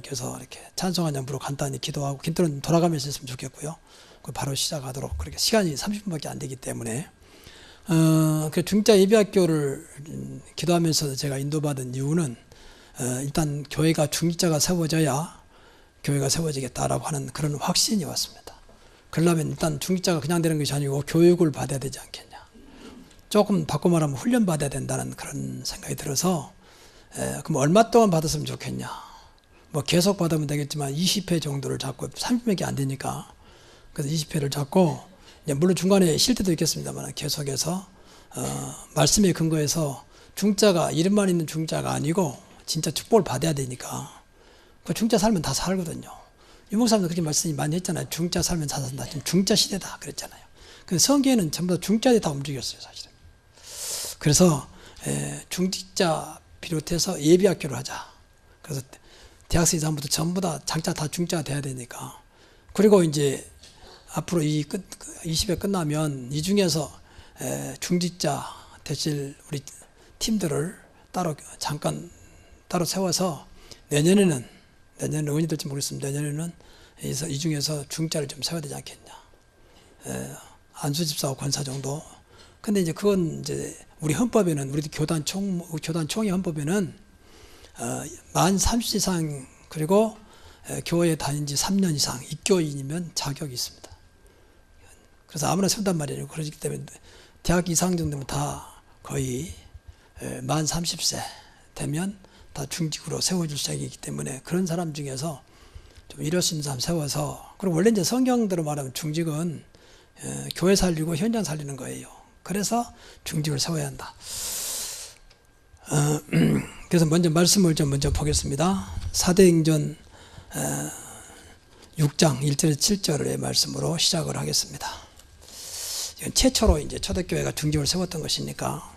목사님께서 이렇게 찬송 한 장부로 간단히 기도하고 긴들은 돌아가면서 했으면 좋겠고요. 그 바로 시작하도록 그렇게 시간이 30분밖에 안 되기 때문에 어, 그 중자 예비학교를 음, 기도하면서 제가 인도받은 이유는 어, 일단 교회가 중자가 세워져야 교회가 세워지겠다라고 하는 그런 확신이 왔습니다. 그러려면 일단 중자가 그냥 되는 것이 아니고 교육을 받아야 되지 않겠냐. 조금 바꿔 말하면 훈련 받아야 된다는 그런 생각이 들어서 에, 그럼 얼마 동안 받았으면 좋겠냐. 뭐 계속 받으면 되겠지만 20회 정도를 잡고 30회밖에 안 되니까 그래서 20회를 잡고 물론 중간에 쉴 때도 있겠습니다만 계속해서 어, 말씀에 근거해서 중자가 이름만 있는 중자가 아니고 진짜 축복을 받아야 되니까 그 중자 살면 다 살거든요. 유목사님도 그렇게 말씀 많이 했잖아요. 중자 살면 다 산다. 지금 중자 시대다 그랬잖아요. 근데 성경에는 전부 다 중자들이 다 움직였어요, 사실은. 그래서 에, 중직자 비롯해서 예비학교를 하자. 그래서 대학생 이상부터 전부 다 장자 다 중자가 돼야 되니까. 그리고 이제 앞으로 이 끝, 20회 끝나면 이 중에서 에, 중직자 되실 우리 팀들을 따로 잠깐 따로 세워서 내년에는 내년에 언제 될지 모르겠습니다. 내년에는 이이 중에서 중자를 좀 세워야 되지 않겠냐. 에, 안수 집사와 권사 정도. 근데 이제 그건 이제 우리 헌법에는 우리 교단 총 교단 총회 헌법에는 어, 만 30세 이상 그리고 에, 교회 다닌 지 3년 이상 입교인이면 자격이 있습니다. 그래서 아무나 세운단 말이에요. 그렇기 때문에 대학 이상 정도면 다 거의 에, 만 30세 되면 다 중직으로 세워줄 자격이기 때문에 그런 사람 중에서 좀 이럴 수 있는 사람 세워서 그리고 원래 이제 성경대로 말하면 중직은 에, 교회 살리고 현장 살리는 거예요. 그래서 중직을 세워야 한다. 어, 그래서 먼저 말씀을 좀 먼저 보겠습니다. 사도행전 6장 1절 7절의 말씀으로 시작을 하겠습니다. 최초로 이제 초대교회가 중직을 세웠던 것이니까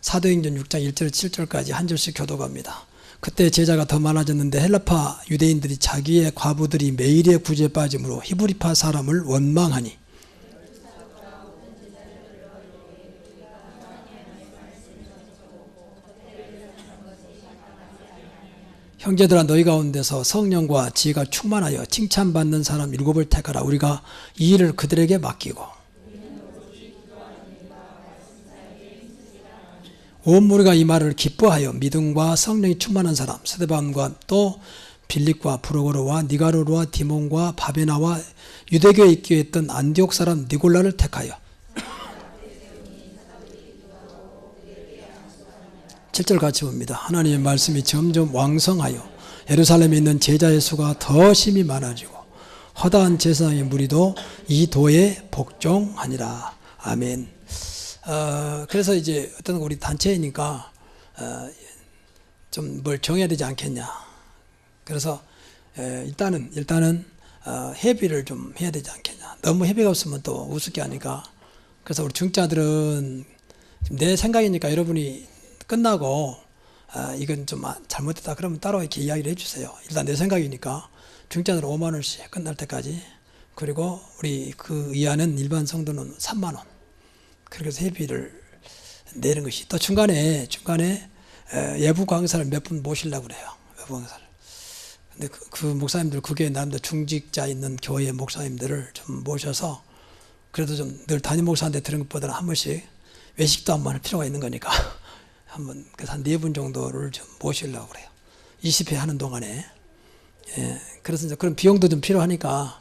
사도행전 6장 1절 7절까지 한 절씩 교도갑니다. 그때 제자가 더 많아졌는데 헬라파 유대인들이 자기의 과부들이 매일의 구제에 빠짐으로 히브리파 사람을 원망하니 형제들아 너희 가운데서 성령과 지혜가 충만하여 칭찬받는 사람 일곱을 택하라. 우리가 이 일을 그들에게 맡기고 온 무리가 이 말을 기뻐하여 믿음과 성령이 충만한 사람 스데반과 또 빌립과 브로고로와 니가로로와 디몬과 바베나와 유대교에 있기에 했던 안디옥 사람 니골라를 택하여 7절 같이 봅니다. 하나님의 말씀이 점점 왕성하여 예루살렘에 있는 제자의 수가 더 심히 많아지고 허다한 제사장의 무리도 이 도에 복종하니라. 아멘. 어, 그래서 이제 어떤 우리 단체이니까 어, 좀뭘 정해야 되지 않겠냐. 그래서 에, 일단은 일단은 어, 회비를 좀 해야 되지 않겠냐. 너무 회비가 없으면 또 우습게 하니까. 그래서 우리 중자들은 내 생각이니까 여러분이 끝나고 아, 이건 좀 잘못됐다 그러면 따로 이렇게 이야기를 해주세요. 일단 내 생각이니까 중자들 5만 원씩 끝날 때까지 그리고 우리 그 이하는 일반 성도는 3만 원 그렇게 해서 회비를 내는 것이 또 중간에 중간에 예부 강사를 몇 분 모시려고 그래요. 외부 강사를. 근데 그, 그 목사님들 그게 나름대로 중직자 있는 교회 목사님들을 좀 모셔서 그래도 좀 늘 담임 목사한테 들은 것보다는 한 번씩 외식도 한번 할 필요가 있는 거니까 한번 그래서 한 네 분 정도를 좀 모시려고 그래요. 20회 하는 동안에. 예, 그래서 이제 그런 비용도 좀 필요하니까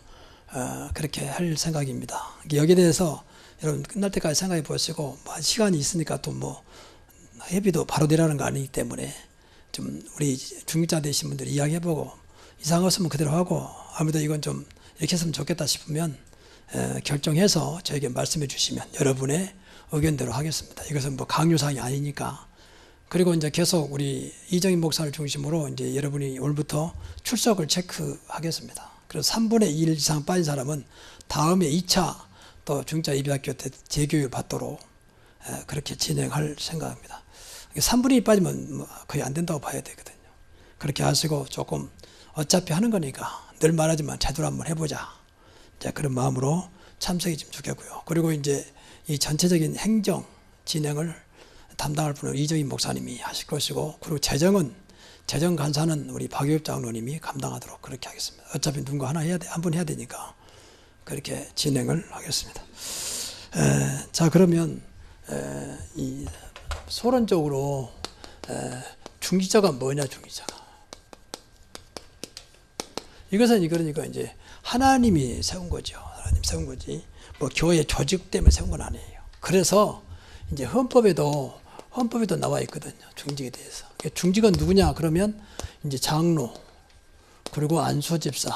어, 그렇게 할 생각입니다. 여기에 대해서 여러분 끝날 때까지 생각해 보시고 뭐 시간이 있으니까 또 뭐 회비도 바로 내라는 거 아니기 때문에 좀 우리 중립자 되신 분들이 이야기해보고 이상 없으면 그대로 하고 아무래도 이건 좀 이렇게 했으면 좋겠다 싶으면 에, 결정해서 저에게 말씀해 주시면 여러분의 의견대로 하겠습니다. 이것은 뭐 강요사항이 아니니까 그리고 이제 계속 우리 이정인 목사를 중심으로 이제 여러분이 오늘부터 출석을 체크하겠습니다. 그래서 3분의 1 이상 빠진 사람은 다음에 2차 또 중자 입학교 때 재교육 받도록 그렇게 진행할 생각입니다. 3분의 1 빠지면 뭐 거의 안 된다고 봐야 되거든요. 그렇게 하시고 조금 어차피 하는 거니까 늘 말하지만 제대로 한번 해보자. 자, 그런 마음으로 참석이 좀 좋겠고요. 그리고 이제 이 전체적인 행정 진행을 담당할 분은 이정인 목사님이 하실 것이고 그리고 재정은 재정 간사는 우리 박유엽 장로님이 감당하도록 그렇게 하겠습니다. 어차피 누군가 하나 해야 돼, 한번 해야 되니까 그렇게 진행을 하겠습니다. 에, 자 그러면 에, 이 소론적으로 에, 중지자가 뭐냐 중지자가 이것은 그러니까 이제 하나님이 세운 거죠. 하나님 세운 거지. 뭐 교회 조직 때문에 세운 건 아니에요. 그래서 이제 헌법에도 헌법에도 나와 있거든요. 중직에 대해서. 중직은 누구냐? 그러면 이제 장로 그리고 안수 집사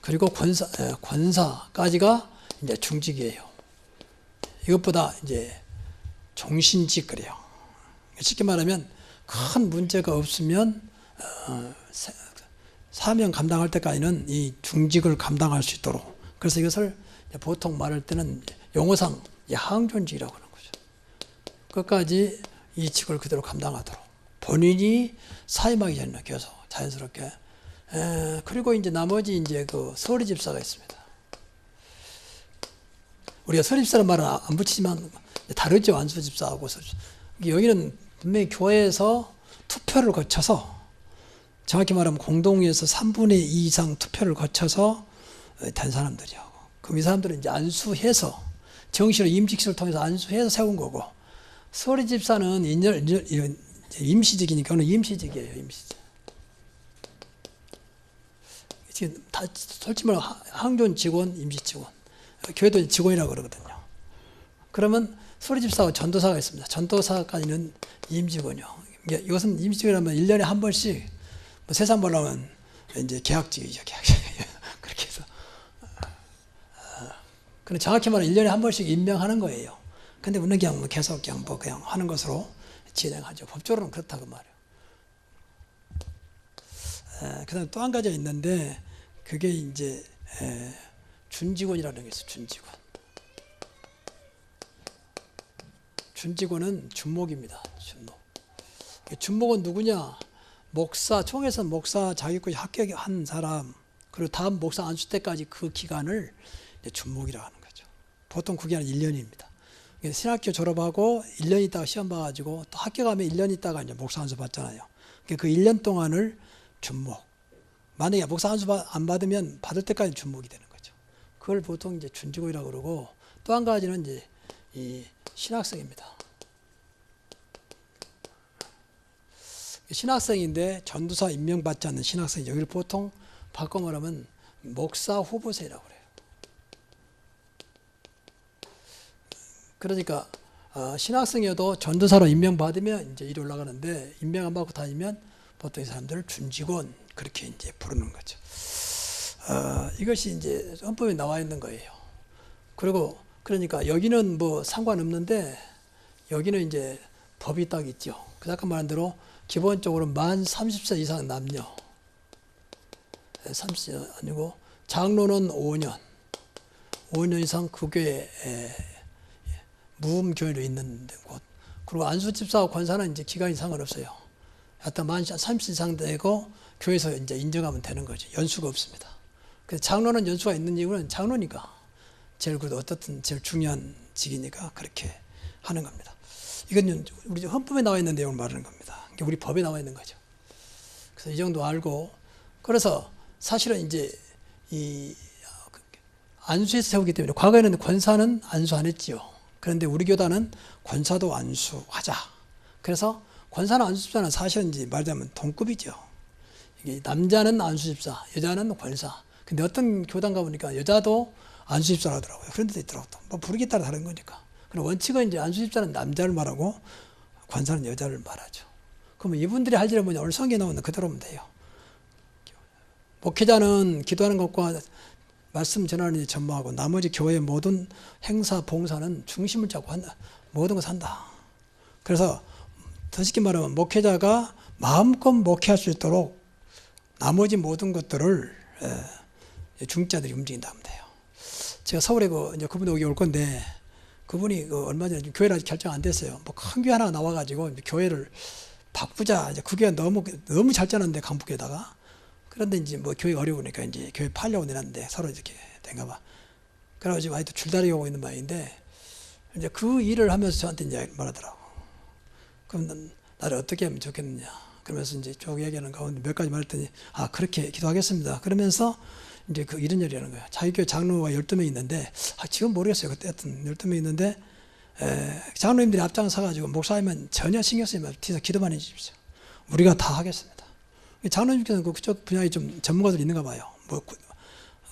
그리고 권사 에, 권사까지가 이제 중직이에요. 이것보다 이제 종신직 그래요. 쉽게 말하면 큰 문제가 없으면 어, 사- 사명 감당할 때까지는 이 중직을 감당할 수 있도록 그래서 이것을 보통 말할 때는 용어상 항존직이라고. 끝까지 이 직을 그대로 감당하도록 본인이 사임하기 전에 계속 자연스럽게 에, 그리고 이제 나머지 이제 그 서리 집사가 있습니다. 우리가 서리 집사는 말은 안 붙이지만 다르죠 안수 집사하고. 여기는 분명히 교회에서 투표를 거쳐서 정확히 말하면 공동회에서 3분의 2 이상 투표를 거쳐서 된 사람들이요. 그럼 이 사람들은 이제 안수해서 정시로 임직식을 통해서 안수해서 세운 거고 소리 집사는 인연- 임시직이니까 오늘 임시직이에요. 임시직. 지금 다 솔직히 말하면 하- 항존 직원, 임시 직원. 교회도 직원이라고 그러거든요. 그러면 소리 집사와 전도사가 있습니다. 전도사까지는 임직원이요. 이것은 임직이라면 1년에 한 번씩 뭐 세상 보려면 이제 계약직이죠. 계약직. 그렇게 해서. 근데 정확히 말하면 1년에 한 번씩 임명하는 거예요. 근데 우리는 그냥 뭐 계속 그냥 뭐 그냥 하는 것으로 진행하죠. 법적으로는 그렇다고 말이에요. 그 다음에 또한 가지가 있는데 그게 이제 에, 준직원이라는 게 있어요. 준직원. 준직원은 준목입니다. 준목. 준목은 누구냐? 목사, 총회선 목사 자격까지 합격한 사람, 그리고 다음 목사 안수 때까지 그 기간을 준목이라고 하는 거죠. 보통 그 기간은 1년입니다. 신학교 졸업하고 1년 있다가 시험 봐가지고 또 합격하면 1년 있다가 이제 목사 안수 받잖아요. 그 1년 동안을 준목. 만약에 목사 안수 받- 안 받으면 받을 때까지 준목이 되는 거죠. 그걸 보통 이제 준직원이라고 그러고 또 한 가지는 이제 이 신학생입니다. 신학생인데 전도사 임명받지 않는 신학생이죠. 여기를 보통 바꿔 말하면 목사 후보생이라고 그래요. 그러니까 어, 신학생이어도 전도사로 임명받으면 이제 이리 올라가는데 임명 안 받고 다니면 보통 이 사람들을 준직원 그렇게 이제 부르는 거죠. 어, 이것이 이제 헌법에 나와 있는 거예요. 그리고 그러니까 여기는 뭐 상관없는데 여기는 이제 법이 딱 있죠. 그 아까 말한 대로 기본적으로 만 30세 이상 남녀 30세 아니고 장로는 5년 5년 이상 그 교회에 무음 교회로 있는 곳 그리고 안수 집사와 권사는 이제 기간이 상관없어요. 하여튼 만 30세 이상 되고 교회에서 이제 인정하면 되는 거죠. 연수가 없습니다. 그래서 장로는 연수가 있는 이유는 장로니까 제일 그래도 어떻든 제일 중요한 직이니까 그렇게 하는 겁니다. 이건 우리 헌법에 나와 있는 내용을 말하는 겁니다. 우리 법에 나와 있는 거죠. 그래서 이 정도 알고 그래서 사실은 이제 이 안수에서 세우기 때문에 과거에는 권사는 안수 안 했지요. 그런데 우리 교단은 권사도 안수하자. 그래서 권사나 안수집사는 사실은 말하자면 동급이죠. 남자는 안수집사, 여자는 권사. 근데 어떤 교단 가보니까 여자도 안수집사라 하더라고요. 그런 데도 있더라고요. 뭐 부르기 따라 다른 거니까. 그럼 원칙은 이제 안수집사는 남자를 말하고 권사는 여자를 말하죠. 그러면 이분들이 할 일은 뭐냐? 오늘 성경에 나오는 그대로 하면 돼요. 목회자는 기도하는 것과 말씀 전하는 일 전무하고 나머지 교회의 모든 행사 봉사는 중심을 잡고 한다. 모든 걸 산다. 그래서 더 쉽게 말하면 목회자가 마음껏 목회할 수 있도록 나머지 모든 것들을 에, 중자들이 움직인다 하면 돼요. 제가 서울에 그 이제 그분이 여기 올 건데 그분이 그 얼마 전에 교회를 아직 결정 안 됐어요. 뭐 큰 교회 하나 나와가지고 교회를 바꾸자. 이제 그게 너무 너무 잘 짜는데 강북에다가 그런데 이제 뭐 교회 어려우니까 이제 교회 팔려고 내놨는데 서로 이렇게 된가 봐. 그래가지고 하여튼 줄다리 오고 있는 모양인데 이제 그 일을 하면서 저한테 이제 말하더라고. 그럼 난, 나를 어떻게 하면 좋겠느냐. 그러면서 이제 쭉 얘기하는 가운데 몇 가지 말했더니 아 그렇게 기도하겠습니다. 그러면서 이제 그 이런 일이 하는 거예요. 자기 교회 장로가 12명 있는데 아 지금 모르겠어요. 그때 하여튼 12명 있는데 에, 장로님들이 앞장 서 가지고 목사님은 전혀 신경 쓰지 말고 뒤에서 기도만 해 주십시오. 우리가 다 하겠습니다. 장로님께서는 그 그쪽 분야에 좀 전문가들이 있는가 봐요. 뭐 구-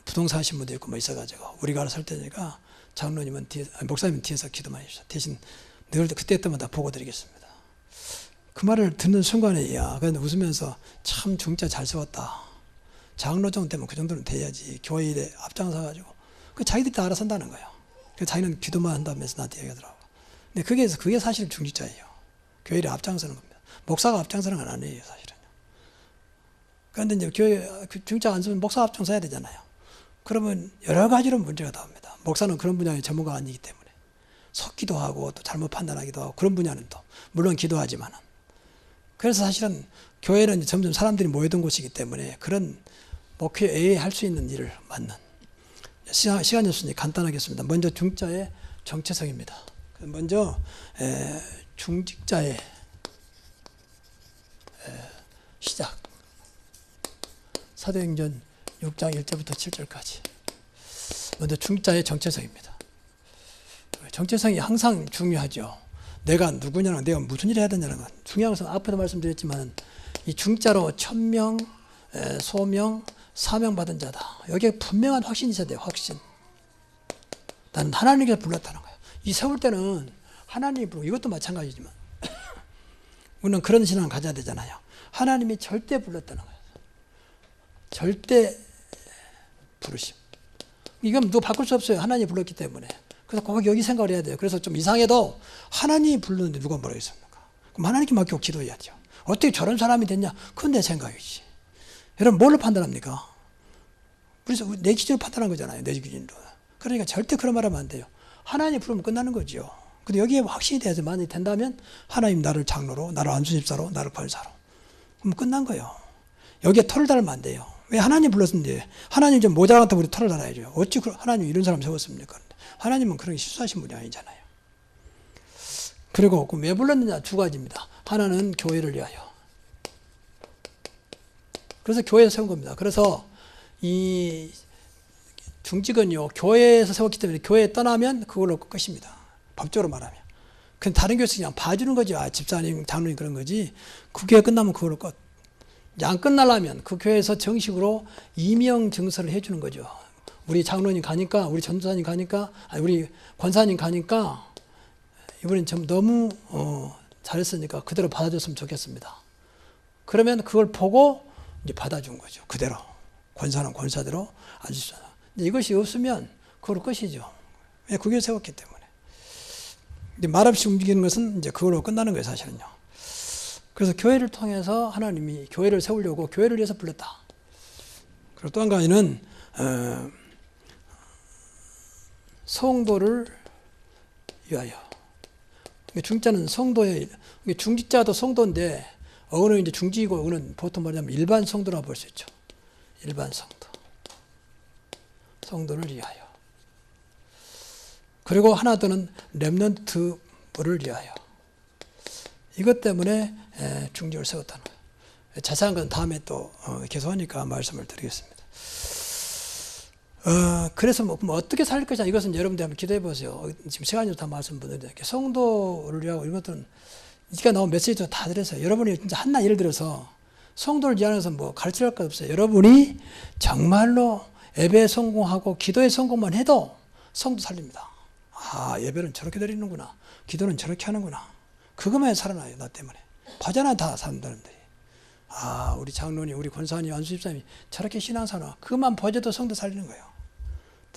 부동산 하신 분도 있고 뭐 있어가지고 우리가 할 테니까 장로님은 뒤에 목사님은 뒤에서 기도만 해주세요. 대신 늘 그때 때마다 보고 드리겠습니다. 그 말을 듣는 순간에 야 그런데 웃으면서 참 중자 잘 세웠다. 장로 정도 되면 그 정도는 돼야지 교회 일에 앞장서 가지고 그 자기들이 다 알아서 한다는 거예요. 그 자기는 기도만 한다면서 나한테 얘기하더라고. 근데 그게 그게 사실 중직자예요. 교회 일에 앞장서는 겁니다. 목사가 앞장서는 건 아니에요, 사실은요. 그런데 이제 교회 그 중직자 안 쓰면 목사 앞장서야 되잖아요. 그러면 여러 가지로 문제가 나옵니다. 목사는 그런 분야의 전문가 아니기 때문에 속기도 하고 또 잘못 판단하기도 하고 그런 분야는 또 물론 기도하지만은 그래서 사실은 교회는 점점 사람들이 모여든 곳이기 때문에 그런 목회 외에 할 수 있는 일을 시간, 시간이 없으니 간단하겠습니다. 먼저 중자의 정체성입니다. 먼저 에, 중직자의 에, 시작 사도행전 6장 1절부터 7절까지 먼저 중자의 정체성입니다. 정체성이 항상 중요하죠. 내가 누구냐는 내가 무슨 일을 해야 되냐는 건 중요한 것은 앞에도 말씀드렸지만 이 중자로 천명, 에, 소명, 사명 받은 자다. 여기에 분명한 확신이 있어야 돼요. 확신. 나는 하나님께서 불렀다는 거예요. 이 세울 때는 하나님이 부르고 이것도 마찬가지지만 우리는 그런 신앙을 가져야 되잖아요. 하나님이 절대 불렀다는 거예요. 절대 부르심. 이건 누가 바꿀 수 없어요. 하나님이 불렀기 때문에. 그래서 꼭 여기 생각을 해야 돼요. 그래서 좀 이상해도 하나님이 부르는데 누가 했습니까? 그럼 하나님께 맡기고 기도해야죠. 어떻게 저런 사람이 됐냐? 그건 내 생각이지. 여러분 뭘로 판단합니까? 그래서 내 기준으로 판단한 거잖아요. 내 기준으로. 그러니까 절대 그런 말 하면 안 돼요. 하나님 부르면 끝나는 거죠. 근데 여기에 확신이 돼서 만약에 된다면 하나님 나를 장로로, 나를 안수집사로, 나를 권사로. 그럼 끝난 거예요. 여기에 털을 달면 안 돼요. 왜 하나님 불렀는데 하나님 좀 모자라다고 우리 털을 달아야죠. 어찌 그 하나님 이런 사람 세웠습니까? 하나님은 그런 게 실수하신 분이 아니잖아요. 그리고 그왜 불렀느냐 두 가지입니다. 하나는 교회를 위하여. 그래서 교회에서 세운 겁니다. 그래서 이 중직은요 교회에서 세웠기 때문에 교회에 떠나면 그걸로 끝입니다. 법적으로 말하면. 근데 다른 교회에서 그냥 봐주는 거죠. 아, 집사님, 장로님 그런 거지. 그 교회 끝나면 그걸로 끝. 안 끝나려면 그 교회에서 정식으로 이명 증서를 해주는 거죠. 우리 장로님 가니까, 우리 전도사님 가니까, 아니 우리 권사님 가니까 이번엔 좀 너무 어, 잘했으니까 그대로 받아줬으면 좋겠습니다. 그러면 그걸 보고 이제 받아준 거죠. 그대로 권사는 권사대로 아주잖아. 이것이 없으면 그걸로 끝이죠. 왜 그게 세웠기 때문에. 말없이 움직이는 것은 이제 그걸로 끝나는 거예요, 사실은요. 그래서 교회를 통해서 하나님이 교회를 세우려고 교회를 위해서 불렀다. 그리고 또 한 가지는 어, 성도를 위하여. 중자는 성도의 중직자도 성도인데 어느 이제 중직이고 어느 보통 말하자면 일반 성도라 볼 수 있죠. 일반 성도. 성도를 위하여. 그리고 하나 더는 렘넌트를 위하여. 이것 때문에 중직을 세웠다는 거예요. 자세한 건 다음에 또 어, 계속하니까 말씀을 드리겠습니다. 어, 그래서 뭐, 뭐 어떻게 살 것이냐 이것은 여러분들 한번 기도해 보세요. 지금 시간이 다 말씀드렸는데 성도를 위하고 이런 것들은 이가 나온 메시지도 다 드렸어요. 여러분이 진짜 한나 예를 들어서 성도를 위하여서 뭐 가르칠 것 없어요. 여러분이 정말로 예배에 성공하고 기도에 성공만 해도 성도 살립니다. 아 예배는 저렇게 드리는구나. 기도는 저렇게 하는구나. 그것만 살아나요. 나 때문에. 봐잖아 다 사람들이. 아 우리 장로님 우리 권사님 안수집사님이 저렇게 신앙사나 그것만 보여도 성도 살리는 거예요.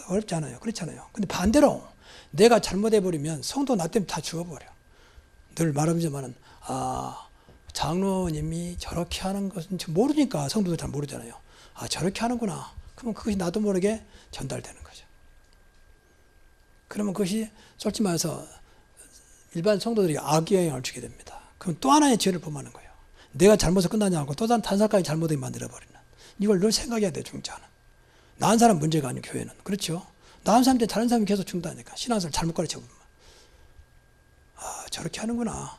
어렵지 않아요. 그렇잖아요. 근데 반대로 내가 잘못해버리면 성도 나 때문에 다 죽어버려. 늘 말하지만은 아 장로님이 저렇게 하는 것은 모르니까 성도들 잘 모르잖아요. 아 저렇게 하는구나. 그러면 그것이 나도 모르게 전달되는 거죠. 그러면 그것이 솔직히 말해서 일반 성도들이 악영향을 주게 됩니다. 그럼 또 하나의 죄를 범하는 거예요. 내가 잘못해서 끝나지 않고 또 다른 단사까지 잘못하게 만들어버리는. 이걸 늘 생각해야 돼, 중자는. 나은 사람 문제가 아니고 교회는. 그렇죠? 나은 사람한테 다른 사람이 계속 준다니까. 신앙생활 잘못 가르쳐 보면. 아, 저렇게 하는구나.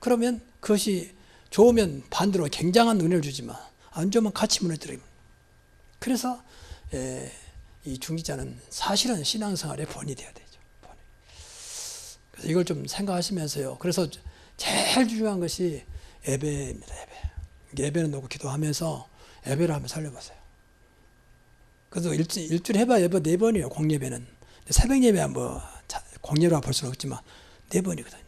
그러면 그것이 좋으면 반대로 굉장한 은혜를 주지만 안 좋으면 같이 무너뜨립니다. 그래서 에, 이 중지자는 사실은 신앙생활의 본이 되어야 되죠. 이걸 좀 생각하시면서요. 그래서 제일 중요한 것이 예배입니다. 예배. 예배는 놓고 기도하면서 예배를 한번 살려보세요. 그래도 일주, 일주일 해봐 예배 네 번이에요. 공예배는. 새벽 예배야 뭐 공예로 볼 수는 없지만 네 번이거든요.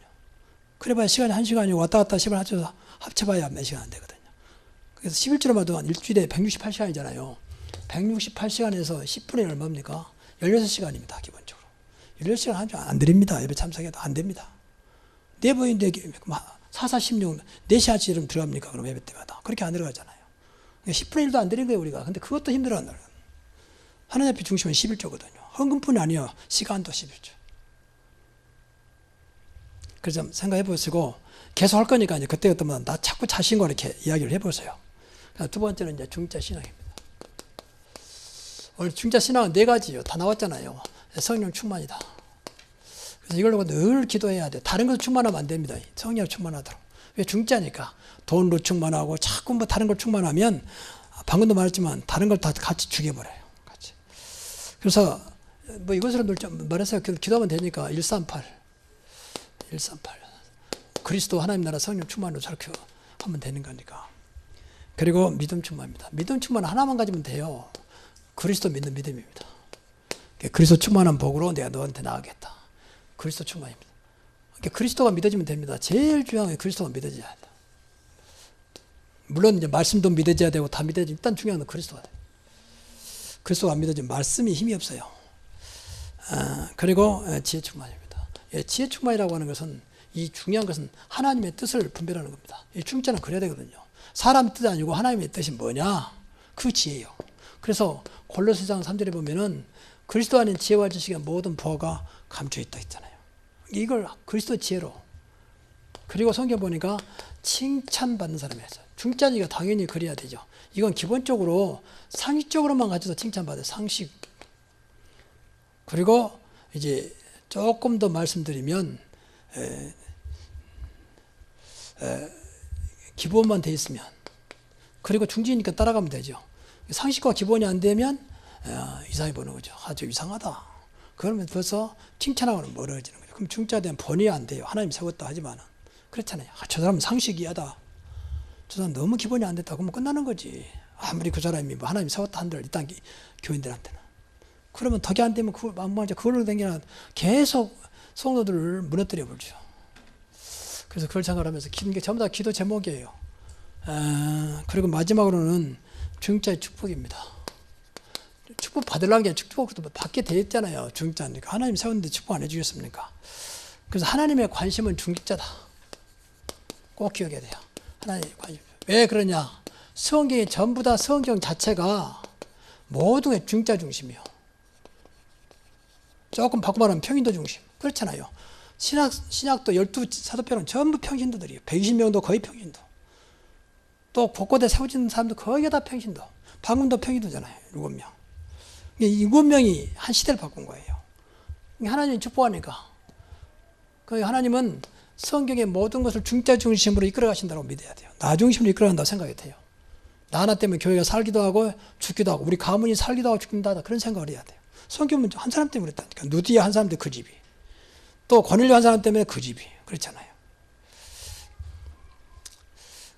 그래봐야 시간이 한 시간이고 왔다 갔다 시간 합쳐서 합쳐봐야 몇 시간 안 되거든요. 그래서 11주로 봐도 일주일에 168시간이잖아요. 168시간에서 10분의 얼마입니까? 16시간입니다, 기본 적으로. 16시간 하면 안 드립니다. 예배 참석해도 안 됩니다. 네 번인데, 4, 4, 16, 4시간치 이름 들어갑니까? 그럼 예배 때마다. 그렇게 안 들어가잖아요. 10분의 1도 안 드린 거예요, 우리가. 근데 그것도 힘들어. 하나님 앞에 중심은 11조거든요. 헌금뿐이 아니요. 시간도 11조. 그래서 생각해 보시고 계속 할 거니까 이제 그때그때마다 나 자꾸 자신과 이렇게 이야기를 해 보세요. 두 번째는 이제 중자 신앙입니다. 오늘 중자 신앙은 네 가지요. 다 나왔잖아요. 성령 충만이다. 그래서 이걸 놓고 늘 기도해야 돼. 다른 것 충만하면 안 됩니다. 성령 충만하도록. 왜 중자니까 돈으로 충만하고 자꾸 뭐 다른 걸 충만하면 방금도 말했지만 다른 걸 다 같이 죽여버려요. 같이. 그래서 뭐 이것으로 말해서 기도하면 되니까 138. 138. 그리스도 하나님 나라 성령 충만으로 저렇게 하면 되는 거니까. 그리고 믿음 충만입니다. 믿음 충만 하나만 가지면 돼요. 그리스도 믿는 믿음입니다. 그리스도 충만한 복으로 내가 너한테 나가겠다. 그리스도 충만입니다. 그리스도가 믿어지면 됩니다. 제일 중요한 게 그리스도가 믿어져야 돼. 물론 이제 말씀도 믿어져야 되고 다 믿어지 일단 중요한 건 그리스도가 돼. 그리스도가 안 믿어지면 말씀이 힘이 없어요. 아, 그리고 지혜 충만입니다. 예, 지혜 충만이라고 하는 것은 이 중요한 것은 하나님의 뜻을 분별하는 겁니다. 이 중자는 그래야 되거든요. 사람 뜻 아니고 하나님의 뜻이 뭐냐? 그 지혜요. 그래서 골로새장 3절에 보면은 그리스도 안에 지혜와 지식의 모든 부가 감춰 있다 했잖아요. 이걸 그리스도 지혜로. 그리고 성경 보니까 칭찬받는 사람이었어요. 중자니까 당연히 그래야 되죠. 이건 기본적으로 상식적으로만 가져도 칭찬받아요. 상식. 그리고 이제 조금 더 말씀드리면 에, 에, 기본만 돼 있으면 그리고 중지니까 따라가면 되죠. 상식과 기본이 안 되면 어, 이상해 보는 거죠. 아주 이상하다. 그러면 벌써 칭찬하고는 멀어지는 거죠. 그럼 대한 번이 안 돼요. 하나님 세웠다 하지만은 그렇잖아요. 아, 저 사람은 상식이하다. 저 사람 너무 기본이 안 됐다. 그러면 끝나는 거지. 아무리 그 사람이 뭐 하나님 세웠다 한들 일단 교인들한테는. 그러면 덕이 안 되면 그 막막이제 그걸로 댕기는 계속 성도들을 무너뜨려 버리죠. 그래서 그걸 생각하면서 긴게 전부 다 기도 제목이에요. 아, 그리고 마지막으로는 중자의 축복입니다. 축복 받으려는 게 축복도 받게 돼 있잖아요. 중자니까 하나님 세웠는데 축복 안 해주겠습니까? 그래서 하나님의 관심은 중직자다. 꼭 기억해야 돼요. 하나님의 관심. 왜 그러냐? 성경이 전부 다 성경 자체가 게 중자 중심이요. 조금 바꿔 말하면 평인도 중심. 그렇잖아요. 신학, 신학도 12 사도편은 전부 평신도들이에요. 120명도 거의 평신도. 또 곳곳에 세워진 사람도 거의 다 평신도. 방금도 평신도잖아요. 7명. 이 7명이 한 시대를 바꾼 거예요. 하나님이 축복하니까. 그 하나님은 성경의 모든 것을 중자 중심으로 이끌어 가신다고 믿어야 돼요. 나 중심으로 이끌어 간다고 생각이 돼요. 나 하나 때문에 교회가 살기도 하고 죽기도 하고 우리 가문이 살기도 하고 죽기도 하다 그런 생각을 해야 돼요. 성경은 한 사람 때문에 그랬다니까. 누디야 한 사람 때문에 그 집이. 또 권일료 한 사람 때문에 그 집이. 그렇잖아요.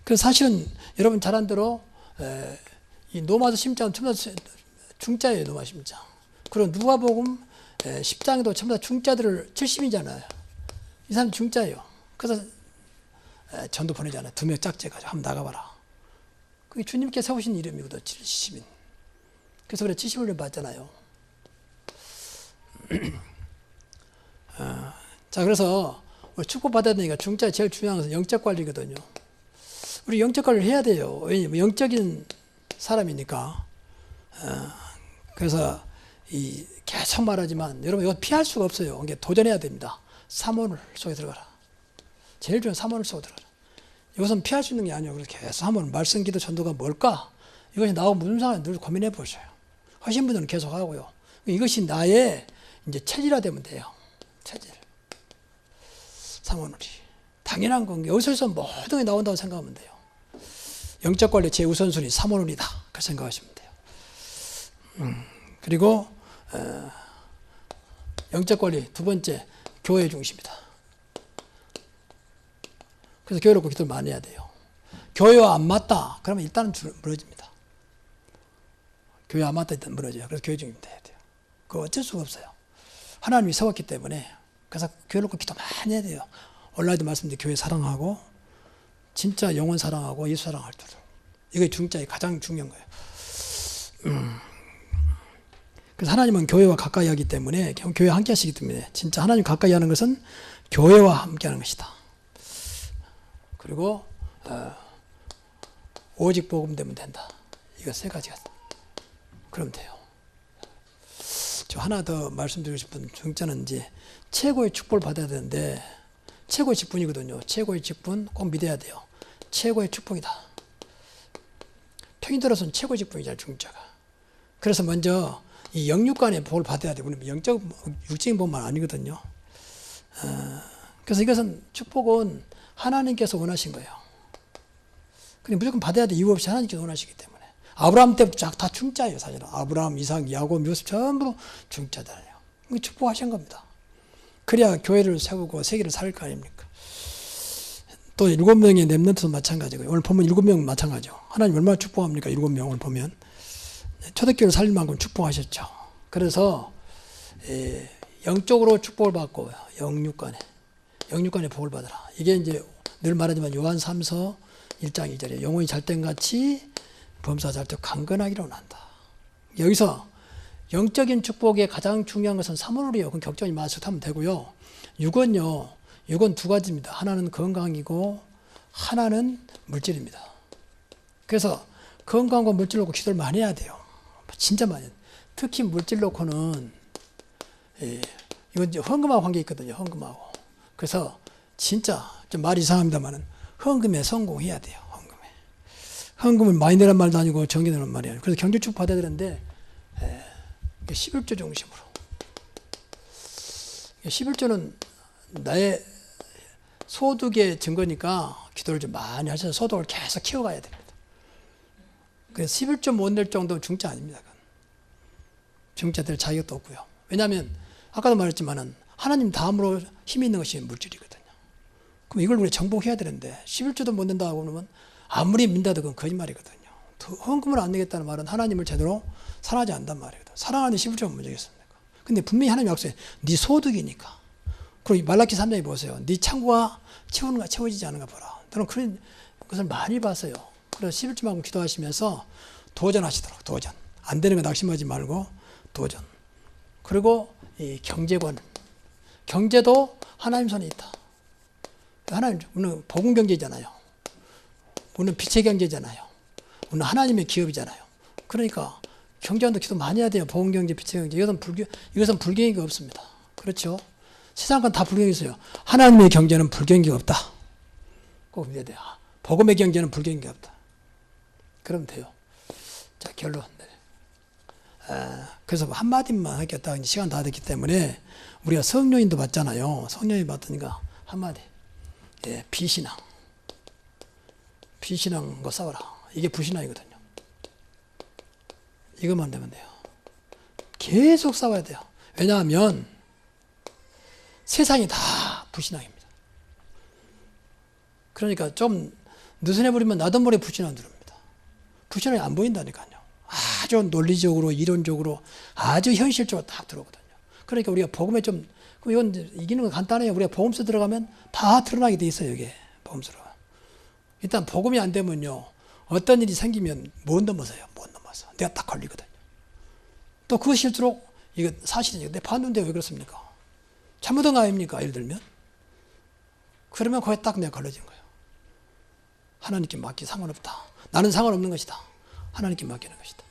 그 사실은 여러분 잘 안대로 이 노마드 다 중자예요. 노마 심장. 그리고 누가복음 10장에도 전부 다 중자들을 70이잖아요. 이 사람 중자예요. 그래서 전도 보내잖아요. 두명 가지고 한번 나가봐라. 그게 주님께 세우신 이름이거든. 70인. 그래서 그래 70을 받잖아요. 어, 자, 그래서 축복 받아야 되니까 중자 제일 중요한 것은 영적 관리거든요. 우리 영적 관리를 해야 돼요. 왜냐면 영적인 사람이니까. 어, 그래서 이 계속 말하지만 여러분 이거 피할 수가 없어요. 이게 도전해야 됩니다. 사모를 속에 들어가라. 제일 중요한 사모를 속에 들어가라. 이것은 피할 수 있는 게 아니에요. 그래서 계속 사모는 말씀, 기도, 전도가 뭘까? 이것이 나하고 무슨 상관이 늘 고민해 보셔요. 하신 분들은 계속 하고요. 이것이 나의 이제 체질화 되면 돼요. 체질. 사모놀이. 당연한 건 여기서 모든 게 나온다고 생각하면 돼요. 영적 관리 제 우선순위 3원이다. 그 생각하시면 돼요. 음, 그리고 어, 영적 관리 두 번째 교회 중심이다. 그래서 교회 놓고 기도를 많이 해야 돼요. 교회와 안 맞다. 그러면 일단은 줄- 무너집니다. 교회 안 맞다 일단 무너져요. 그래서 교회 중심 돼야 돼요. 그거 어쩔 수가 없어요. 하나님이 세웠기 때문에 그래서 교회 놓고 기도 많이 해야 돼요. 온라인도 말씀드린 교회 사랑하고 진짜 영혼 사랑하고 예수 사랑할 줄. 이게 중자의 가장 중요한 거예요. 음. 그래서 하나님은 교회와 가까이 하기 때문에 교회 함께 하시기 때문에 진짜 하나님 가까이 하는 것은 교회와 함께 하는 것이다. 그리고 어, 오직 복음 되면 된다. 이거 세 가지가 그럼 돼요. 저 하나 더 말씀드리고 싶은 중자는 이제 최고의 축복을 받아야 되는데 최고의 직분이거든요. 최고의 직분 꼭 믿어야 돼요. 최고의 축복이다. 평인들로서는 최고의 직분이잖아요. 중자가. 그래서 먼저 이 영육간의 복을 받아야. 우리는 영적 육적인 복만 아니거든요. 어, 그래서 이것은 축복은 하나님께서 원하신 거예요. 근데 무조건 받아야 돼. 이유 없이 하나님께서 원하시기 때문에. 아브라함 때부터 다 중자예요, 사실은. 아브라함, 이삭, 야곱, 요셉 전부 중자잖아요. 이거 축복하신 겁니다. 그래야 교회를 세우고 세계를 살릴 거 아닙니까? 또 일곱 명의 렘넌트도 마찬가지고요. 오늘 보면 일곱 명 마찬가지죠. 하나님 얼마나 축복합니까? 일곱 명을 보면 초대교회를 살릴 만큼 축복하셨죠. 그래서 에, 영적으로 축복을 받고 영육간에 영육간에 복을 받아라. 이게 이제 늘 말하지만 요한 3서 1장 2절에 영혼이 잘된 같이 범사 잘때 강건하기로 난다. 여기서 영적인 축복의 가장 중요한 것은 사물이에요. 그건 격전이 마스하면 되고요. 육은요. 육은 두 가지입니다. 하나는 건강이고 하나는 물질입니다. 그래서 건강과 물질 놓고 기도를 많이 해야 돼요. 진짜 많이. 특히 물질 놓고는 예, 이건 이제 헌금하고 관계 있거든요. 헌금하고. 그래서 진짜 좀 말이 이상합니다만은 헌금에 성공해야 돼요. 헌금에. 헌금을 많이 내란 말도 아니고 정기 내란 말이 아니에요. 그래서 경제축 받아야 되는데 예, 11조 중심으로. 11조는 나의 소득의 증거니까 기도를 좀 많이 하셔서 소득을 계속 키워가야 됩니다. 그래서 11조 못 낼 정도 중자 아닙니다. 중자들 자격도 없고요. 왜냐하면 아까도 말했지만은 하나님 다음으로 힘이 있는 것이 물질이거든요. 그럼 이걸 우리 정복해야 되는데 11조도 못 낸다고 그러면 아무리 민다도 그건 거짓말이거든요. 더 헌금을 안 내겠다는 말은 하나님을 제대로 사랑하지 않단 말이거든. 사랑하는 11조는 문제겠습니까? 근데 분명히 하나님 약속해. 네 소득이니까. 그리고 말라키 3장에 보세요. 네 창고가 채우는가 채워지지 않은가 보라. 저는 그런 것을 많이 봤어요. 그래서 11조만큼 기도하시면서 도전하시도록 도전. 안 되는 거 낙심하지 말고 도전. 그리고 이 경제관. 경제도 하나님 손에 있다. 하나님, 우리는 복음 경제잖아요. 우리는 빛의 경제잖아요. 우리는 하나님의 기업이잖아요. 그러니까 경제관도 기도 많이 해야 돼요. 복음 경제, 빛의 경제. 이것은 불교, 이것은 불경이가 없습니다. 그렇죠? 세상 건 다 불경이 있어요. 하나님의 경제는 불경이가 없다. 꼭 믿어야 돼요. 복음의 경제는 불경이가 없다. 그러면 돼요. 자, 결론. 네. 아, 그래서 한마디만 하겠다. 시간 다 됐기 때문에 우리가 성령인도 받잖아요. 성령이 받으니까 한마디. 예, 비신앙. 비신앙과 싸워라. 이게 불신앙이거든요. 이것만 되면 돼요. 계속 싸워야 돼요. 왜냐하면 세상이 다 불신앙입니다. 그러니까 좀 느슨해버리면 나도 모르게 불신앙 들어옵니다. 불신앙이 안 보인다니까요. 아주 논리적으로, 이론적으로, 아주 현실적으로 딱 들어오거든요. 그러니까 우리가 복음에 좀, 그럼 이건 이기는 건 간단해요. 우리가 복음서 들어가면 다 드러나게 돼 있어요, 이게. 복음서로. 일단 복음이 안 되면요. 어떤 일이 생기면 못 넘어서요. 못 넘어서. 내가 딱 걸리거든요. 또 그거 실수록, 이거 사실이죠. 내 봤는데 왜 그렇습니까? 잘못한 거 아닙니까? 예를 들면. 그러면 거기에 딱 내가 걸려진 거예요. 하나님께 맡기 상관없다. 나는 상관없는 것이다. 하나님께 맡기는 것이다.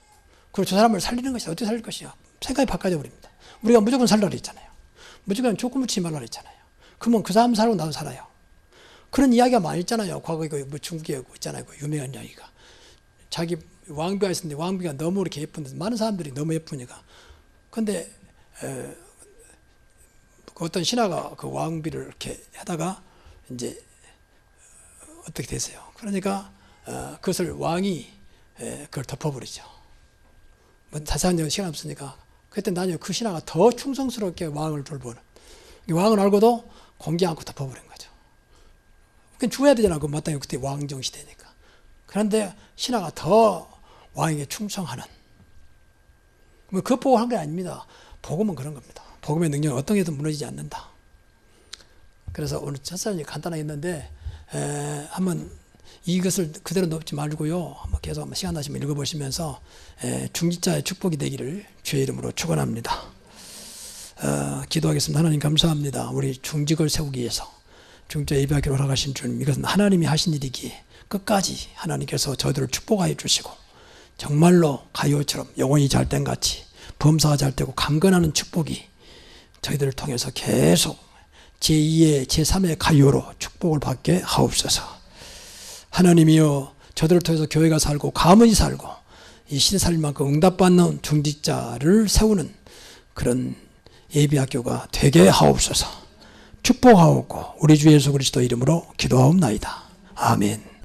그리고 저 사람을 살리는 것이다. 어떻게 살릴 것이냐. 생각이 바꿔져 버립니다. 우리가 무조건 살라 그랬잖아요. 무조건 조금 묻지 말라 그랬잖아요. 그러면 그 사람 살고 나도 살아요. 그런 이야기가 많이 있잖아요. 과거에 그뭐 중국에 있잖아요. 그 유명한 이야기가. 자기 왕비가 있었는데 왕비가 너무 이렇게 예쁜데 많은 사람들이 너무 예쁘니까. 근데 에, 그 어떤 신하가 그 왕비를 이렇게 하다가 이제 어떻게 되세요? 그러니까 어, 그것을 왕이 에, 그걸 덮어버리죠. 뭐 자세한 시간 없으니까 그때 나중에 그 신하가 더 충성스럽게 왕을 돌보는 이 왕을 알고도 공개 않고 덮어버린 거죠. 그 죽어야 되잖아. 그 마땅히 그때 왕정 시대니까. 그런데 신하가 더 왕에게 충성하는 뭐 그보고 한게 아닙니다. 복음은 그런 겁니다. 복음의 능력은 어떤 게든 무너지지 않는다. 그래서 오늘 첫 사연이 간단하게 했는데 에, 한번 이것을 그대로 넣지 말고요. 한번 계속 한번 시간 나시면 읽어보시면서 에, 중지자의 축복이 되기를 주의 이름으로 축원합니다. 어, 기도하겠습니다. 하나님 감사합니다. 우리 중직을 세우기 위해서 중자 예배하기로 허락하신 주님 이것은 하나님이 하신 일이기에 끝까지 하나님께서 저희들을 축복하여 주시고 정말로 가요처럼 영혼이 잘된 같이 범사가 잘 되고 강건하는 축복이 저희들을 통해서 계속 제2의 제3의 가요로 축복을 받게 하옵소서. 하나님이여 저들을 통해서 교회가 살고 가문이 살고 이 시대 살릴 만큼 응답받는 중직자를 세우는 그런 예비학교가 되게 하옵소서. 축복하옵고 우리 주 예수 그리스도 이름으로 기도하옵나이다. 아멘.